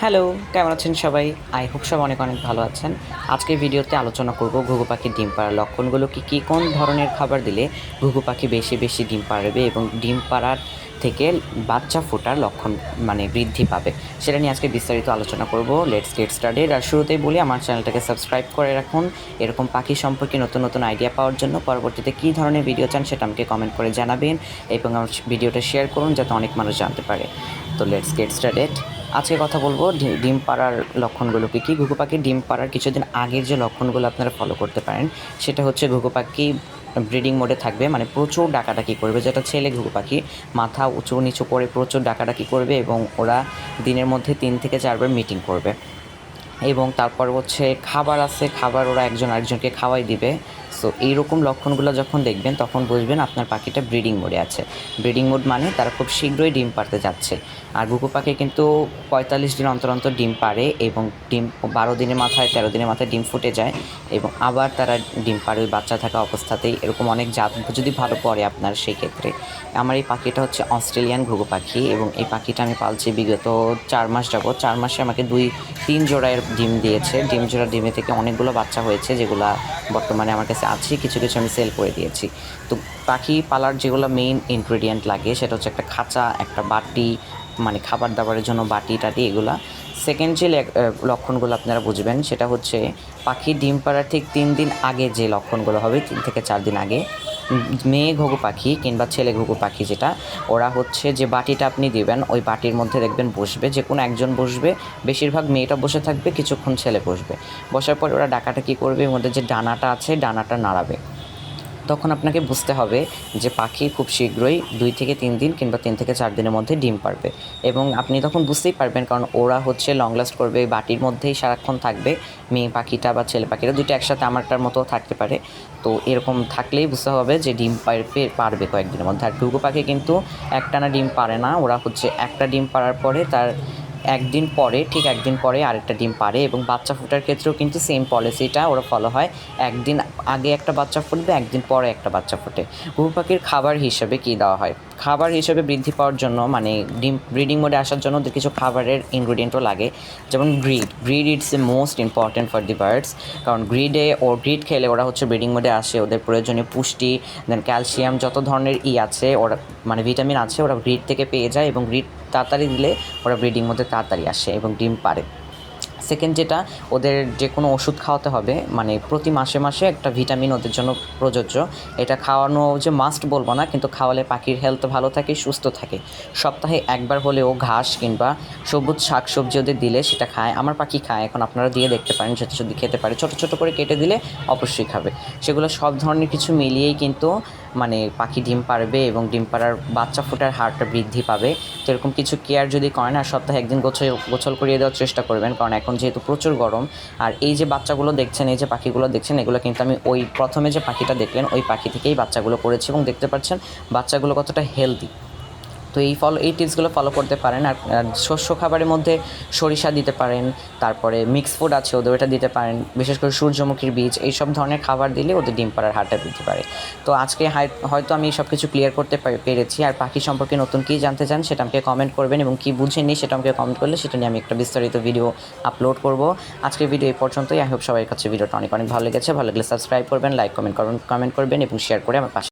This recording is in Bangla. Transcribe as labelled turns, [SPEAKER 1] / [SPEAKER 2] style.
[SPEAKER 1] হ্যালো, কেমন আছেন সবাই? আই হোপ সব অনেক অনেক ভালো আছেন। আজকে ভিডিওতে আলোচনা করব ঘুঘু পাখির ডিম পাড়ার লক্ষণগুলো কি, কী, কোন ধরনের খাবার দিলে ঘুঘু পাখি বেশি বেশি ডিম পাড়বে এবং ডিম পাড়ার থেকে বাচ্চা ফোটার লক্ষণ মানে বৃদ্ধি পাবে? সেটা নিয়ে আজকে বিস্তারিত আলোচনা করব। লেটস গেট স্টার্টেড আর শুরুতেই বলি, আমার চ্যানেলটাকে সাবস্ক্রাইব করে রাখুন। এরকম পাখি সম্পর্কে নতুন নতুন আইডিয়া পাওয়ার জন্য পরবর্তীতে কী ধরনের ভিডিও চান সেটা আমাকে কমেন্ট করে জানাবেন এবং আমার ভিডিওটা শেয়ার করুন যাতে অনেক মানুষ জানতে পারে। তো লেটস গেট স্টার্টেড আজকে কথা বলব ডিম পাড়ার লক্ষণগুলো কি? কি ঘুঘু পাখি ডিম পাড়ার কিছুদিন আগের যে লক্ষণগুলো আপনারা ফলো করতে পারেন, সেটা হচ্ছে ঘুঘু পাখি ব্রিডিং মোডে থাকবে মানে প্রচুর ডাকাডাকি করবে। যেটা ছেলে ঘুঘু পাখি, মাথা উঁচু নিচু করে প্রচুর ডাকাডাকি করবে এবং ওরা দিনের মধ্যে তিন থেকে চারবার মিটিং করবে। এবং তারপর হচ্ছে খাবার আছে, খাবার ওরা একজন আরেকজনকে খাওয়াই দিবে। সো এইরকম লক্ষণগুলো যখন দেখবেন, তখন বুঝবেন আপনার পাখিটা ব্রিডিং মোডে আছে। ব্রিডিং মোড মানে তারা খুব শীঘ্রই ডিম পারতে যাচ্ছে। আর ঘুঘু পাখি কিন্তু পঁয়তাল্লিশ দিন অন্তর অন্তর ডিম পারে এবং ডিম বারো দিনের মাথায়, তেরো দিনের মাথায় ডিম ফুটে যায় এবং আবার তারা ডিম পারে ওই বাচ্চা থাকা অবস্থাতেই। এরকম অনেক জাত যদি ভালো পড়ে আপনার সেই ক্ষেত্রে আমার এই পাখিটা হচ্ছে অস্ট্রেলিয়ান ঘুঘু পাখি এবং এই পাখিটা আমি পালছি বিগত চার মাস যাব চার মাসে আমাকে দুই, তিন জোড়ার ডিম দিয়েছে। ডিম জোড়া ডিমে থেকে অনেকগুলো বাচ্চা হয়েছে যেগুলা বর্তমানে আমার কাছে আছে, কিছু কিছু আমি সেল করে দিয়েছি। তো পাখি পালার যেগুলো মেইন ইনগ্রেডিয়েন্ট লাগে, সেটা হচ্ছে একটা খাঁচা, একটা বাটি মানে খাবার দাবারের জন্য বাটি টাটি এগুলা। সেকেন্ড যে লক্ষণগুলো আপনারা বুঝবেন, সেটা হচ্ছে পাখি ডিম পাড়ার ঠিক তিন দিন আগে যে লক্ষণগুলো হবে, তিন থেকে চার দিন আগে মেয়ে ঘুঘু পাখি কিংবা ছেলে ঘুঘু পাখি যেটা, ওরা হচ্ছে যে বাটিটা আপনি দেবেন, ওই বাটির মধ্যে দেখবেন বসবে যে কোনো একজন বসবে, বেশিরভাগ মেয়েটা বসে থাকবে, কিছুক্ষণ ছেলে বসবে। বসার পর ওরা ডাকাটা কী করবে মধ্যে যে ডানাটা আছে, ডানাটা নাড়াবে। তখন আপনাকে বুঝতে হবে যে পাখি খুব শীঘ্রই দুই থেকে তিন দিন কিংবা তিন থেকে চার দিনের মধ্যে ডিম পারবে। এবং আপনি তখন বুঝতেই পারবেন, কারণ ওরা হচ্ছে লং লাস্ট করবে, বাটির মধ্যেই সারাক্ষণ থাকবে, মেয়ে পাখিটা বা ছেলে পাখিটা দুটো একসাথে আমারটার মতো থাকতে পারে। তো এরকম থাকলেই বুঝতে হবে যে ডিম পারবে পারবে কয়েকদিনের মধ্যে। আর ঘুঘু পাখি কিন্তু একটানা ডিম পারে না, ওরা হচ্ছে একটা ডিম পারার পরে তার একদিন পরে, ঠিক একদিন পরে আরেকটা ডিম পারে এবং বাচ্চা ফোটার ক্ষেত্রেও কিন্তু সেম পলিসিটা ওরা ফলো হয়। একদিন আগে একটা বাচ্চা ফুটবে, একদিন পরে একটা বাচ্চা ফোটে। ঘুঘু পাখির খাবার হিসেবে কী দেওয়া হয়? খাবার হিসেবে বৃদ্ধি পাওয়ার জন্য মানে ডিম ব্রিডিং মোডে আসার জন্য ওদের কিছু খাবারের ইনগ্রিডিয়েন্টও লাগে। যেমন grit grit it's a most important for the birds কারণ গ্রিডে ও গ্রিড খেলে ওরা হচ্ছে ব্রিডিং মোডে আসে, ওদের প্রয়োজনীয় পুষ্টি দেন ক্যালসিয়াম যত ধরনের ই আছে, ওরা মানে ভিটামিন আছে, ওরা গ্রিড থেকে পেয়ে যায় এবং গ্রিড তাড়াতাড়ি দিলে ওরা ব্রিডিং মধ্যে তাড়াতাড়ি আসে এবং ডিম পারে। সেকেন্ড যেটা, ওদের যে কোনো ওষুধ খাওয়াতে হবে মানে প্রতি মাসে মাসে একটা ভিটামিন ওদের জন্য প্রযোজ্য। এটা খাওয়ানো যে মাস্ট বলব না, কিন্তু খাওয়ালে পাখির হেলথ ভালো থাকে, সুস্থ থাকে। সপ্তাহে একবার হলেও ঘাস কিংবা সবুজ শাক সবজি ওদের দিলে সেটা খায়। আমার পাখি খায়, এখন আপনারা দিয়ে দেখতে পারেন সেটা যদি খেতে পারে। ছোটো ছোটো করে কেটে দিলে অবশ্যই খাবে। সেগুলো সব ধরনের কিছু মিলিয়েই কিন্তু মানে পাখি ডিম পারবে এবং ডিম পাড়ার বাচ্চা ফোটার হারটা বৃদ্ধি পাবে। তো এরকম কিছু কেয়ার যদি করেন আর সপ্তাহে একদিন গোছল গোছল করিয়ে দেওয়ার চেষ্টা করবেন, কারণ এখন যেহেতু প্রচুর গরম, আর এই যে বাচ্চাগুলো দেখছেন, এই যে পাখিগুলো দেখছেন, এগুলো কিন্তু আমি ওই প্রথমে যে পাখিটা দেখলেন, ওই পাখি থেকেই বাচ্চাগুলো করেছি এবং দেখতে পাচ্ছেন বাচ্চাগুলো কতটা হেলদি তো এই ফলো এই টিপসগুলো ফলো করতে পারেন আর শস্য খাবারের মধ্যে সরিষা দিতে পারেন, তারপরে মিক্স ফুড আছে ওদের, ওটা দিতে পারেন, বিশেষ করে সূর্যমুখীর বীজ এই সব ধরনের খাবার দিলে ওদের ডিম পাড়ার হারটা বৃদ্ধি পারে। তো আজকে হয়তো আমি সব কিছু ক্লিয়ার করতে পেরেছি আর পাখি সম্পর্কে নতুন কী জানতে চান সেটা আমাকে কমেন্ট করবেন এবং কী বুঝেননি সেটা আমাকে কমেন্ট করলে সেটা নিয়ে আমি একটা বিস্তারিত ভিডিও আপলোড করব। আজকের ভিডিও এই পর্যন্তই আই হোপ সবার কাছে ভিডিওটা অনেক অনেক ভালো লেগেছে, ভালো লাগলে সাবস্ক্রাইব করবেন লাইক কমেন্ট করবেন কমেন্ট করবেন এবং শেয়ার করে আমার পাশে